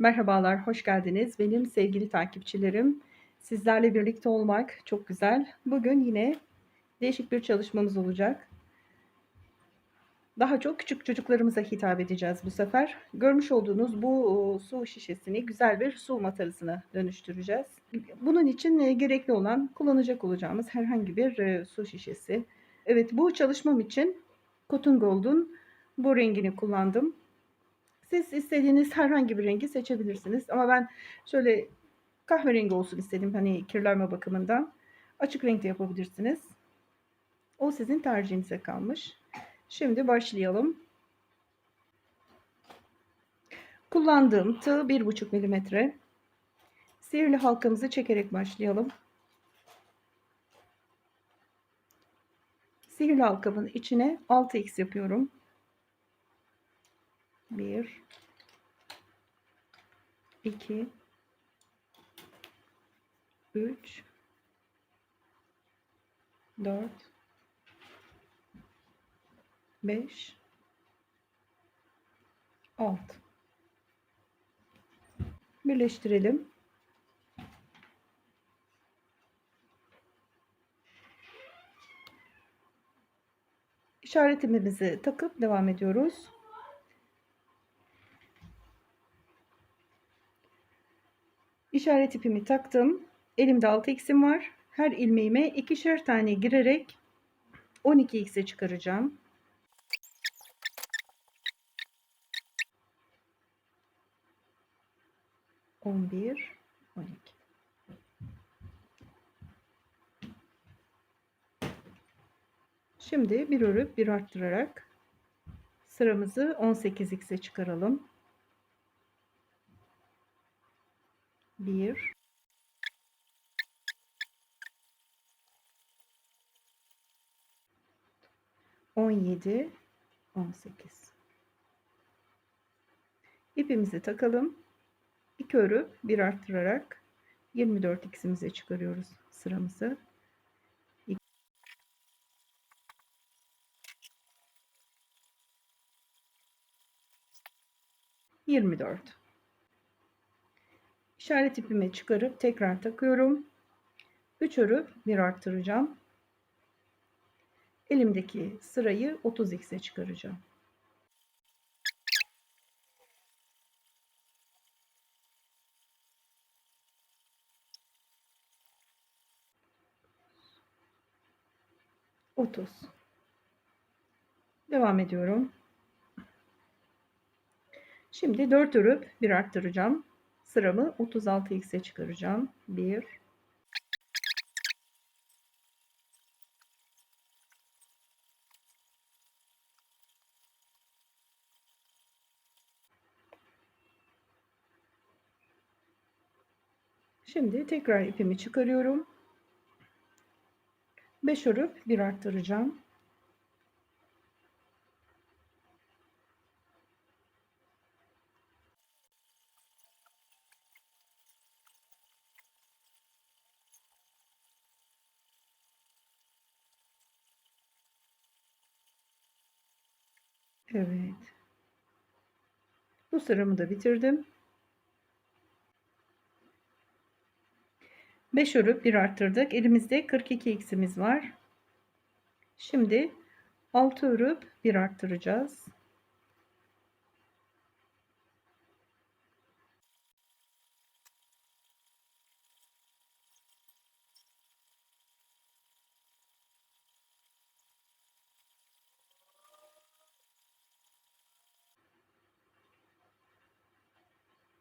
Merhabalar, hoş geldiniz. Benim sevgili takipçilerim. Sizlerle birlikte olmak çok güzel. Bugün yine değişik bir çalışmamız olacak. Daha çok küçük çocuklarımıza hitap edeceğiz bu sefer. Görmüş olduğunuz bu su şişesini güzel bir su matarasına dönüştüreceğiz. Bunun için e, gerekli olan kullanacak olacağımız herhangi bir e, su şişesi. Evet bu çalışmam için Cotton Gold'un bu rengini kullandım. Siz istediğiniz herhangi bir rengi seçebilirsiniz. Ama ben şöyle kahverengi olsun istedim hani kirlenme bakımından. Açık renkte yapabilirsiniz. O sizin tercihinize kalmış. Şimdi başlayalım. Kullandığım tığ 1,5 mm. Sihirli halkamızı çekerek başlayalım. Sihirli halkamın içine 6x yapıyorum. 1 2 3 4 5 6 birleştirelim. İşaretimizi takıp devam ediyoruz. İşaret ipimi taktım. Elimde 6x'im var. Her ilmeğime ikişer tane girerek 12x'e çıkaracağım. On bir, on iki. Şimdi bir örüp bir arttırarak sıramızı 18x'e çıkaralım. 1 17 18 ipimizi takalım. 2 örüp bir arttırarak 24 x'imize çıkarıyoruz sıramızı. 24 İşaret ipimi çıkarıp tekrar takıyorum. 3 örüp bir arttıracağım. Elimdeki sırayı 30x'e çıkaracağım. Otuz. Devam ediyorum. Şimdi 4 örüp bir arttıracağım sıramı 36x'e çıkaracağım. 1 Şimdi tekrar ipimi çıkarıyorum. 5 örüp bir arttıracağım. Evet. Bu sıramı da bitirdim. 5 örüp bir arttırdık. Elimizde 42 x'imiz var. Şimdi 6 örüp bir arttıracağız.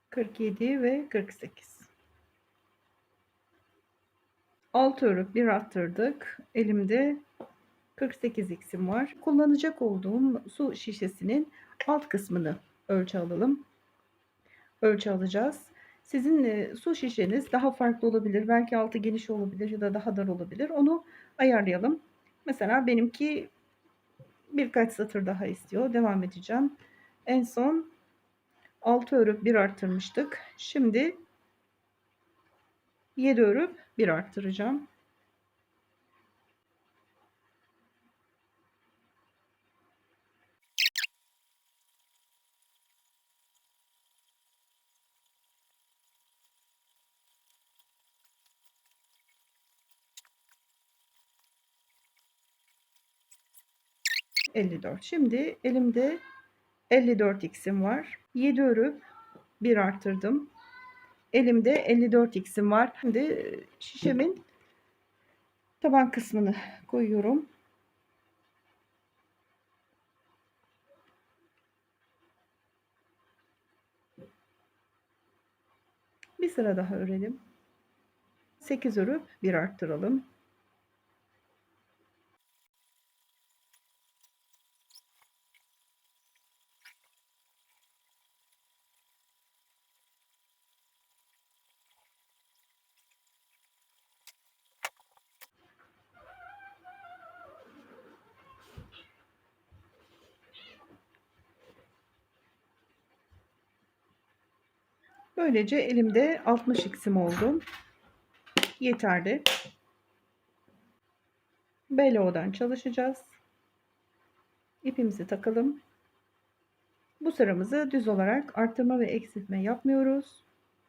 47 ve 48. 6 örüp bir arttırdık. Elimde 48 x'im var. Kullanacak olduğum su şişesinin alt kısmını ölçü alalım. Ölçü alacağız. Sizin su şişeniz daha farklı olabilir. Belki altı geniş olabilir ya da daha dar olabilir. Onu ayarlayalım. Mesela benimki birkaç satır daha istiyor. Devam edeceğim. En son 6 örüp 1 artırmıştık. Şimdi 7 örüp 1 artıracağım. Elli dört. Şimdi elimde 54 x'im var. 7 örüp 1 artırdım. Elimde 54 x'im var. Şimdi şişemin taban kısmını koyuyorum. Bir sıra daha örelim. 8 örüp 1 arttıralım. Böylece elimde 60 x'im oldu. Yeterli. Belo'dan çalışacağız. İpimizi takalım. Bu sıramızı düz olarak arttırma ve eksiltme yapmıyoruz.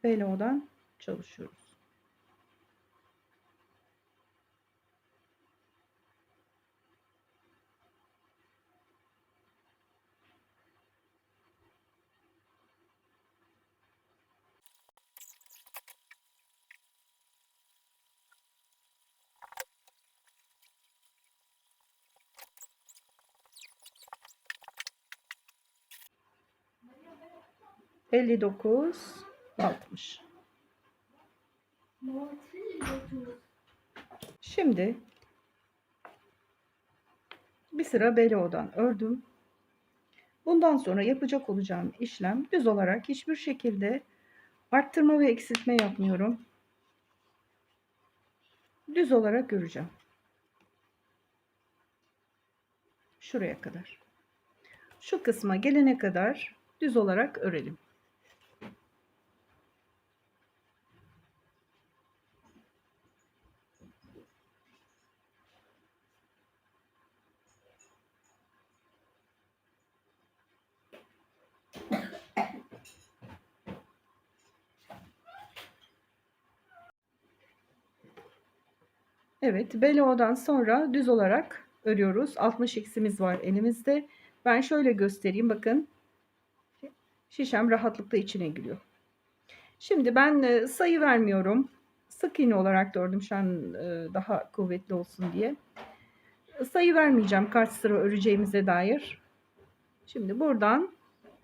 Belo'dan çalışıyoruz. Elli dokuz, altmış. Şimdi bir sıra belo'dan ördüm. Bundan sonra yapacak olacağım işlem düz olarak hiçbir şekilde arttırma ve eksiltme yapmıyorum. Düz olarak öreceğim. Şuraya kadar. Şu kısma gelene kadar düz olarak örelim. Evet, belo'dan sonra düz olarak örüyoruz. 60 x'imiz var elimizde. Ben şöyle göstereyim bakın. Şişem rahatlıkla içine giriyor. Şimdi ben e, sayı vermiyorum. Sık iğne olarak da ördüm şu an e, daha kuvvetli olsun diye. Sayı vermeyeceğim kaç sıra öreceğimize dair. Şimdi buradan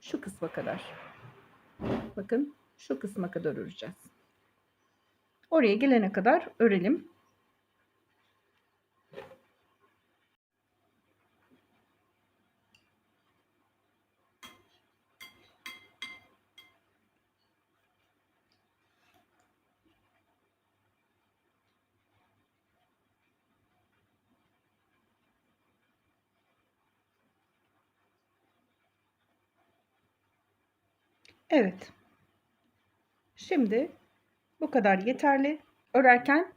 şu kısma kadar. Bakın şu kısma kadar öreceğiz. Oraya gelene kadar örelim. Evet. Şimdi bu kadar yeterli. Örerken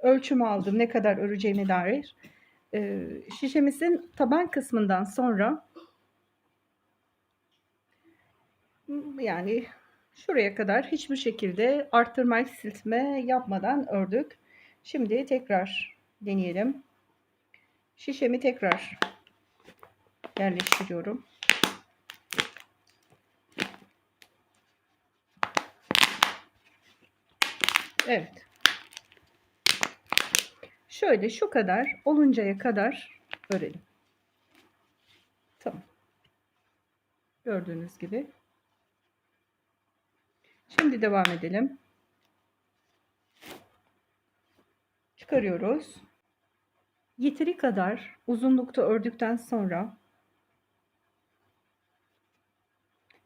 ölçümü aldım ne kadar öreceğime dair. Ee, şişemizin taban kısmından sonra yani şuraya kadar hiçbir şekilde arttırma eksiltme yapmadan ördük. Şimdi tekrar deneyelim. Şişemi tekrar yerleştiriyorum. Evet. Şöyle şu kadar oluncaya kadar örelim. Tamam. Gördüğünüz gibi. Şimdi devam edelim. Çıkarıyoruz. Yeteri kadar uzunlukta ördükten sonra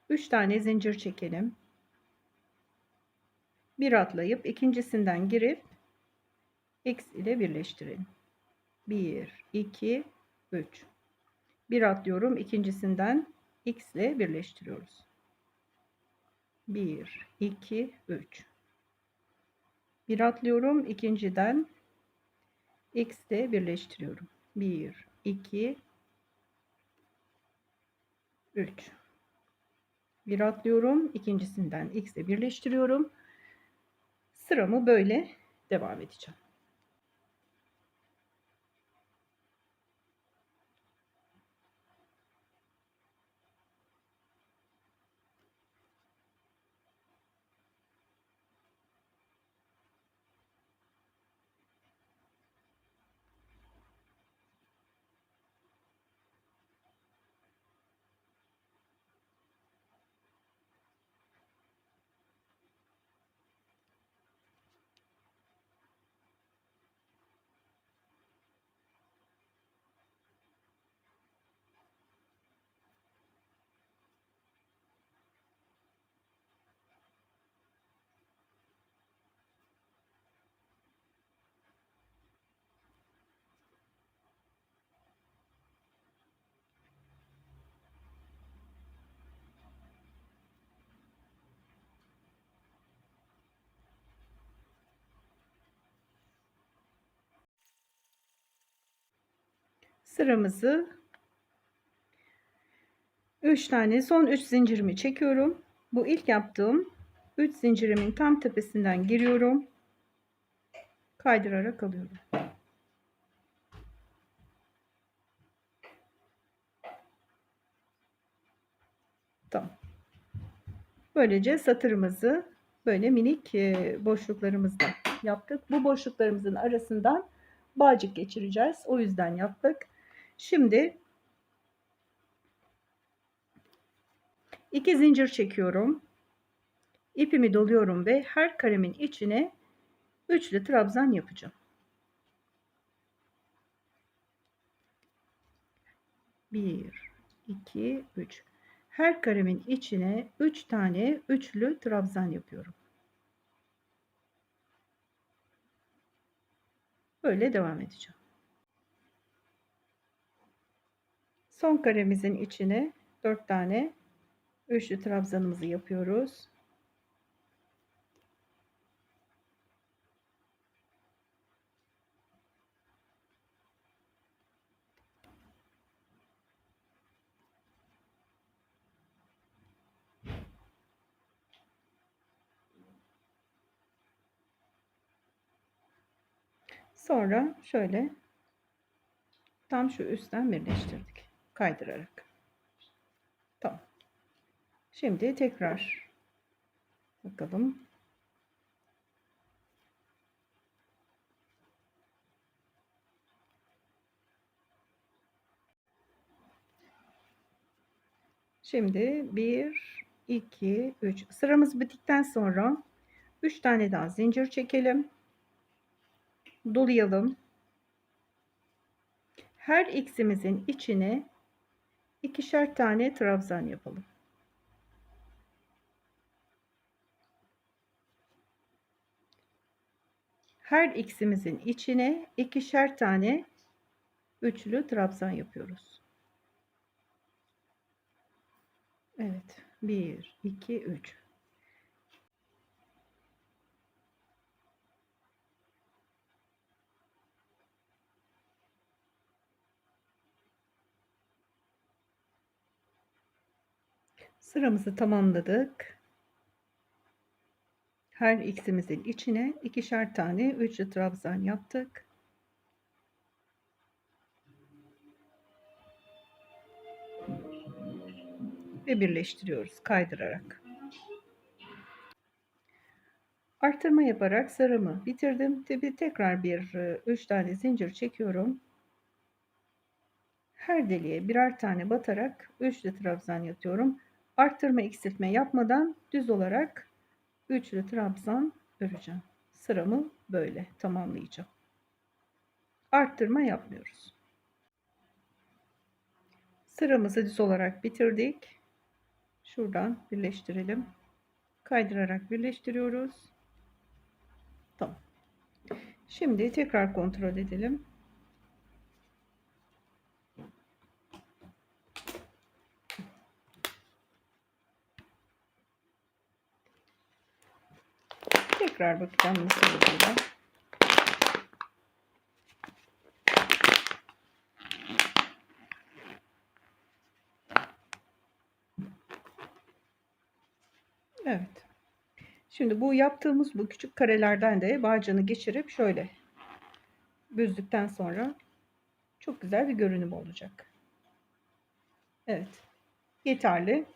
3 tane zincir çekelim bir atlayıp ikincisinden girip x ile birleştirelim. 1 2 3 bir atlıyorum ikincisinden x ile birleştiriyoruz. 1 2 3 bir atlıyorum ikinciden x ile birleştiriyorum. 1 2 3 bir atlıyorum ikincisinden x ile birleştiriyorum sıramı böyle devam edeceğim. Sıramızı 3 tane son 3 zincirimi çekiyorum. Bu ilk yaptığım 3 zincirimin tam tepesinden giriyorum. Kaydırarak alıyorum. Tamam. Böylece satırımızı böyle minik e, boşluklarımızda yaptık. Bu boşluklarımızın arasından bağcık geçireceğiz. O yüzden yaptık. Şimdi iki zincir çekiyorum. İpimi doluyorum ve her karemin içine üçlü trabzan yapacağım. Bir, iki, üç. Her karemin içine üç tane üçlü trabzan yapıyorum. Böyle devam edeceğim. Son karemizin içine 4 tane üçlü trabzanımızı yapıyoruz. Sonra şöyle tam şu üstten birleştirdik. Kaydırarak. Tamam. Şimdi tekrar bakalım. Şimdi 1, 2, 3. Sıramız bittikten sonra 3 tane daha zincir çekelim dolayalım. Her x'imizin içine ikişer tane trabzan yapalım. Her x'imizin içine ikişer tane üçlü trabzan yapıyoruz. Evet. 1 2 3 Sıramızı tamamladık. Her x'imizin içine ikişer tane üçlü trabzan yaptık. Ve birleştiriyoruz kaydırarak. Artırma yaparak sarımı bitirdim. Tabi tekrar bir e, üç tane zincir çekiyorum. Her deliğe birer tane batarak üçlü trabzan yatıyorum arttırma eksiltme yapmadan düz olarak üçlü trabzan öreceğim. Sıramı böyle tamamlayacağım. Arttırma yapmıyoruz. Sıramızı düz olarak bitirdik. Şuradan birleştirelim. Kaydırarak birleştiriyoruz. Tamam. Şimdi tekrar kontrol edelim. Tekrar bakacağım nasıl oluyor. Evet. Şimdi bu yaptığımız bu küçük karelerden de bağcını geçirip şöyle büzdükten sonra çok güzel bir görünüm olacak. Evet. Yeterli.